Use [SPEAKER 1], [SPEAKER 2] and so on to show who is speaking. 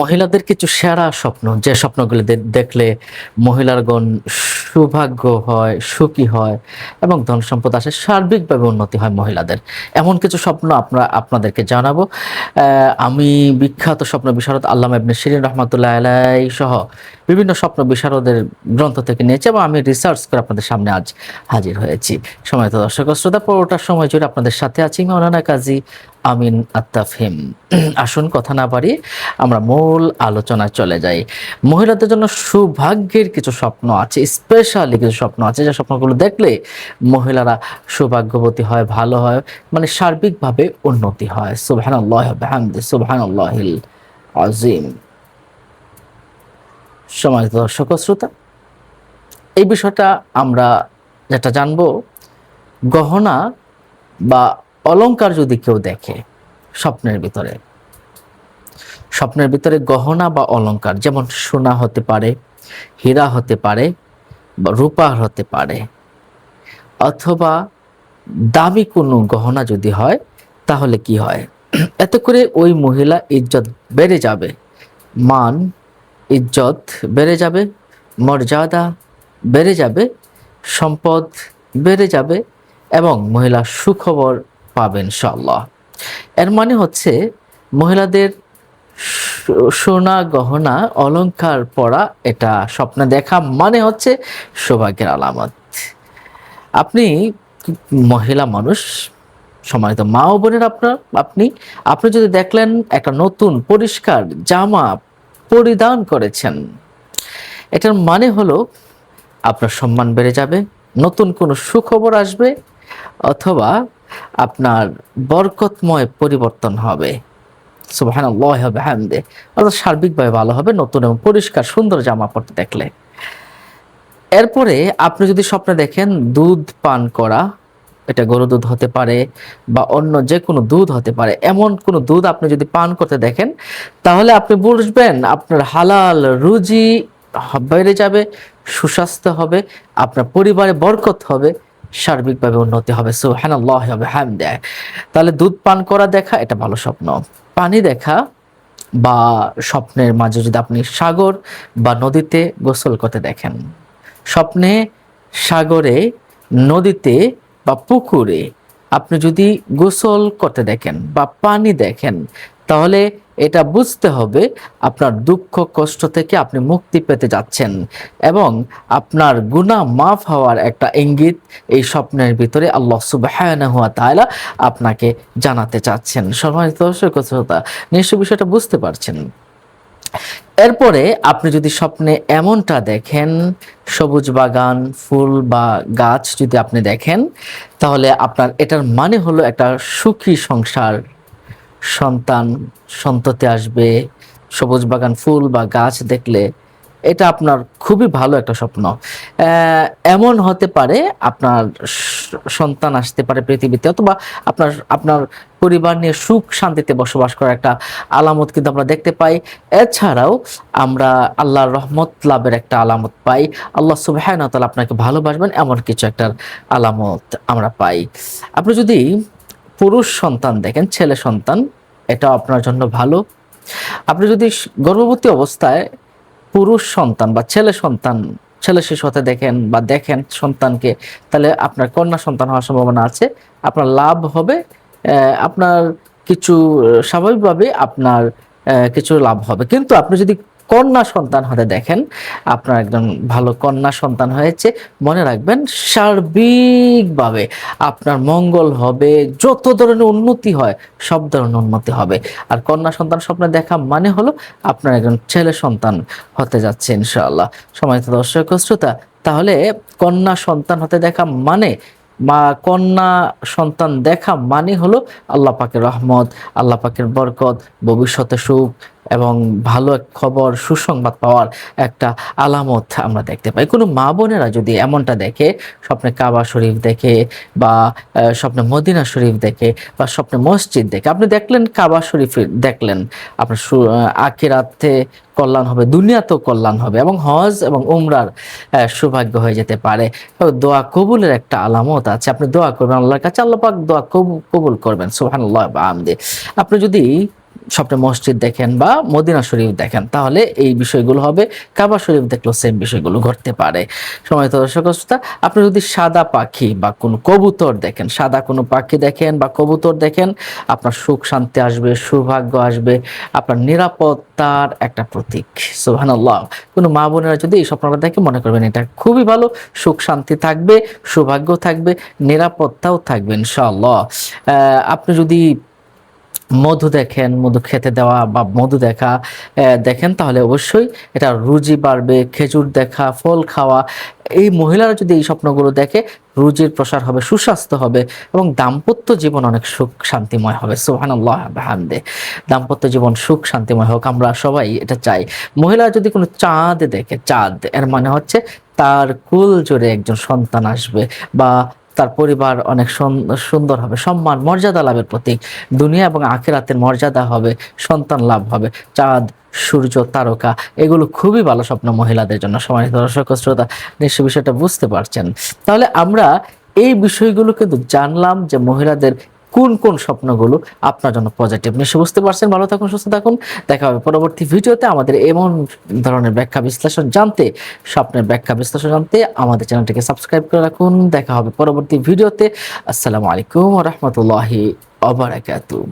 [SPEAKER 1] মহিলাদের কিছু সেরা স্বপ্ন, যে স্বপ্নগুলি দেখলে মহিলারগণ সৌভাগ্য হয়, সুখী হয় এবং ধন সম্পদ আসে, সার্বিকভাবে উন্নতি হয় মহিলাদের। এমন কিছু স্বপ্ন আপনার আপনাদেরকে জানাব। আমি বিখ্যাত স্বপ্ন বিশারদ আল্লাহ ইবনে শিরিন রহমতুল্লাহ আলাই সহ বিভিন্ন স্বপ্ন বিশারদের গ্রন্থ থেকে নিয়েছি এবং আমি রিসার্চ করে আপনাদের সামনে আজ হাজির হয়েছি। সময় তো দর্শক, শ্রোতা পুরোটার সময় জুড়ে আপনাদের সাথে আছি মৌলানা কাজী আমিন আত্তাফহিম। আসুন কথা না পারি আমরা মূল আলোচনায় চলে যাই। মহিলাদের জন্য সৌভাগ্যের কিছু স্বপ্ন আছে স্পেশালি কিছু স্বপ্ন আছে। যে স্বপ্নগুলো দেখলে মহিলারা সৌভাগ্যবতী হয়, ভালো হয় মানে সার্বিকভাবে উন্নতি হয়। সুবহান আল্লাহ আজিম সম্মানিত দর্শক শ্রোতা, এই বিষয়টা আমরা যেটা জানব, গহনা বা অলংকার যদি কেউ দেখে স্বপ্নের ভিতরে স্বপ্নের ভিতরে গহনা বা অলংকার যেমন সোনা হতে পারে, হীরা হতে পারে বা রূপা হতে পারে, অথবা দামি কোনো গহনা যদি হয়, তাহলে কি হয়? এতে করে ওই মহিলা ইজ্জত বেড়ে যাবে, মান ইজ্জত বেড়ে যাবে, মর্যাদা বেড়ে যাবে, সম্পদ বেড়ে যাবে এবং মহিলা সুখবর পাবেন ইনশাআল্লাহ। এর মানে হচ্ছে মহিলাদের সোনা, গহনা, অলংকার পরা এটা স্বপ্নে দেখা মানে হচ্ছে সৌভাগ্যের আলামত। আপনি মহিলা মানুষ, সম্মানিত মা ও বোনের আপনার, আপনি আপনি যদি দেখলেন একটা নতুন, পরিষ্কার জামা পরিধান করেছেন। এটার মানে হলো, আপনার সম্মান বেড়ে যাবে, নতুন কোনো সুখবর আসবে, অথবা আপনার বরকতময় পরিবর্তন হবে। সুবাহান আল্লাহ হবে হামদে অর্থাৎ সার্বিকভাবে ভালো হবে, নতুন এবং পরিষ্কার, সুন্দর জামা পড়তে দেখলে। এরপরে আপনি যদি স্বপ্নে দেখেন, দুধ পান করা এটা গরু দুধ হতে পারে বা অন্য যে কোনো দুধ হতে পারে, এমন কোনো দুধ আপনি যদি পান করতে দেখেন, তাহলে আপনি বুঝবেন আপনার হালাল রুজি বেড়ে যাবে, সুস্বাস্থ্য হবে, আপনার পরিবারে বরকত হবে, সার্বিকভাবে উন্নতি হবে। সুবহানাল্লাহ হবে হামদে তাহলে দুধ পান করা দেখা, এটা ভালো স্বপ্ন। পানি দেখা বা স্বপ্নের মাঝে যদি আপনি সাগর বা নদীতে গোসল করতে দেখেন, স্বপ্নে সাগরে, নদীতে বা পুকুরে আপনি যদি গোসল করতে দেখেন বা পানি দেখেন, তাহলে এটা বুঝতে হবে আপনার দুঃখ কষ্ট থেকে আপনি মুক্তি পেতে যাচ্ছেন এবং আপনার গুনাহ মাফ হওয়ার একটা ইঙ্গিত এই স্বপ্নের ভিতরে আল্লাহ সুবহানাহু ওয়া তাআলা আপনাকে জানাতে চাচ্ছেন। সম্মানিত দর্শক নিশ্চয় বিষয়টা বুঝতে পারছেন। এরপরে আপনি যদি স্বপ্নে এমনটা দেখেন, সবুজ বাগান, ফুল বা গাছ যদি আপনি দেখেন, তাহলে আপনার এটার মানে হলো একটা সুখী সংসার। সন্তান, সন্ততি আসবে, সবুজ বাগান, ফুল বা গাছ দেখলে এটা আপনার খুবই ভালো একটা স্বপ্ন। এমন হতে পারে আপনার সন্তান আসতে পারে পৃথিবীতে, অথবা আপনার আপনার পরিবার নিয়ে সুখ শান্তিতে বসবাস করার একটা আলামত কিন্তু আমরা দেখতে পাই। এছাড়াও আমরা আল্লাহর রহমত লাভের একটা আলামত পাই। আল্লাহ তাআলা আপনাকে ভালোবাসবেন, এমন কিছু একটা আলামত আমরা পাই। আপনি যদি পুরুষ সন্তান দেখেন, ছেলে সন্তান, এটাও আপনার জন্য ভালো। আপনি যদি গর্ভবতী অবস্থায় পুরুষ সন্তান বা ছেলে সন্তান ছেলে শিশু হতে দেখেন বা দেখেন সন্তানকে, তাহলে আপনার কন্যা সন্তান হওয়ার সম্ভাবনা আছে, আপনার লাভ হবে আপনার কিছু স্বাভাবিকভাবে আপনার কিছু লাভ হবে। কিন্তু আপনি যদি কন্যা সন্তান হতে দেখেন। আপনার একজন ভালো কন্যা সন্তান হয়েছে। মনে রাখবেন, সার্বিকভাবে আপনার মঙ্গল হবে, যত ধরনের উন্নতি হয়, সব ধরনের উন্নতি হবে। আর কন্যা সন্তান স্বপ্নে দেখা মানে হলো আপনার একজন ছেলে সন্তান হতে যাচ্ছে, ইনশাআল্লাহ। সময়ত দর্শক শ্রোতা, তাহলে কন্যা সন্তান হতে দেখা মানে মা কন্যা সন্তান দেখা মানে হলো আল্লাহ পাকের রহমত, আল্লাহ পাকের বরকত ভবিষ্যতে সুখ এবং ভালো এক খবর সুসংবাদ পাওয়ার একটা আলামত আমরা দেখতে পাই। কোনো মা বোনেরা যদি এমনটা দেখে স্বপ্নে কাবা শরীফ দেখে বা স্বপ্নে মদিনা শরীফ দেখে বা স্বপ্নে মসজিদ দেখে আপনি দেখলেন কাবা শরীফ দেখলেন আপনার আহ, কল্যাণ হবে দুনিয়াতেও কল্যাণ হবে এবং হজ এবং উমরার সৌভাগ্য হয়ে যেতে পারে। দোয়া কবুলের একটা আলামত আছে আপনি দোয়া করবেন আল্লাহর কাছে আল্লাহ পাক দোয়া কবু- কবুল করবেন আমদে আপনি যদি স্বপ্নে মসজিদ দেখেন বা মদিনা শরীফ দেখেন, তাহলে এই বিষয়গুলো হবে। কাবা শরীফ দেখলেও সেম বিষয়গুলো ঘটতে পারে। সময় তো দর্শক আপনি যদি সাদা পাখি বা কোনো কবুতর দেখেন, সাদা কোনো পাখি দেখেন বা কবুতর দেখেন, আপনার সুখ শান্তি আসবে, সৌভাগ্য আসবে, আপনার নিরাপত্তার একটা প্রতীক। সুবহানাল্লাহ। কোনো মা বোনেরা যদি এই স্বপ্নটা দেখে মনে করবেন, এটা খুবই ভালো। সুখ শান্তি থাকবে, সৌভাগ্য থাকবে, নিরাপত্তাও থাকবে, ইনশাআল্লাহ। আপনি যদি মধু দেখেন, মধু খেতে দেওয়া বা মধু দেখা দেখেন, তাহলে অবশ্যই এটা রুজি বাড়বে, খেজুর দেখা, ফল খাওয়া। এই মহিলারা যদি এই স্বপ্নগুলো দেখে, রুজির প্রসার হবে, সুস্বাস্থ্য হবে এবং দাম্পত্য জীবন অনেক সুখ শান্তিময় হবে। সুবহানাল্লাহ, হামদে। দাম্পত্য জীবন সুখ শান্তিময় হোক, আমরা সবাই এটা চাই। মহিলা যদি কোনো চাঁদ দেখে, চাঁদ, এর মানে হচ্ছে তার কুল জোরে একজন সন্তান আসবে বা তার পরিবার অনেক সুন- সুন্দর হবে। সম্মান, মর্যাদা লাভের প্রতীক। দুনিয়া এবং আখেরাতের মর্যাদা হবে, সন্তান লাভ হবে। চাঁদ, সূর্য, তারকা, এগুলো খুবই ভালো স্বপ্ন মহিলাদের জন্য। সমাজ দর্শক শ্রোতা নিশ্চয় বিষয়টা বুঝতে পারছেন। তাহলে আমরা এই বিষয়গুলো কিন্তু জানলাম যে মহিলাদের কোন কোন স্বপ্নগুলো আপনার জন্য পজিটিভ নিশ্চয় বুঝতে পারছেন। ভালো থাকুন, সুস্থ থাকুন। দেখা হবে পরবর্তী ভিডিওতে আমাদের এমন ধরনের ব্যাখ্যা বিশ্লেষণ জানতে, স্বপ্নের ব্যাখ্যা বিশ্লেষণ জানতে আমাদের চ্যানেলটিকে সাবস্ক্রাইব করে রাখুন। দেখা হবে পরবর্তী ভিডিওতে। আসসালামু আলাইকুম রহমতুল্লাহি অবরাকাতুম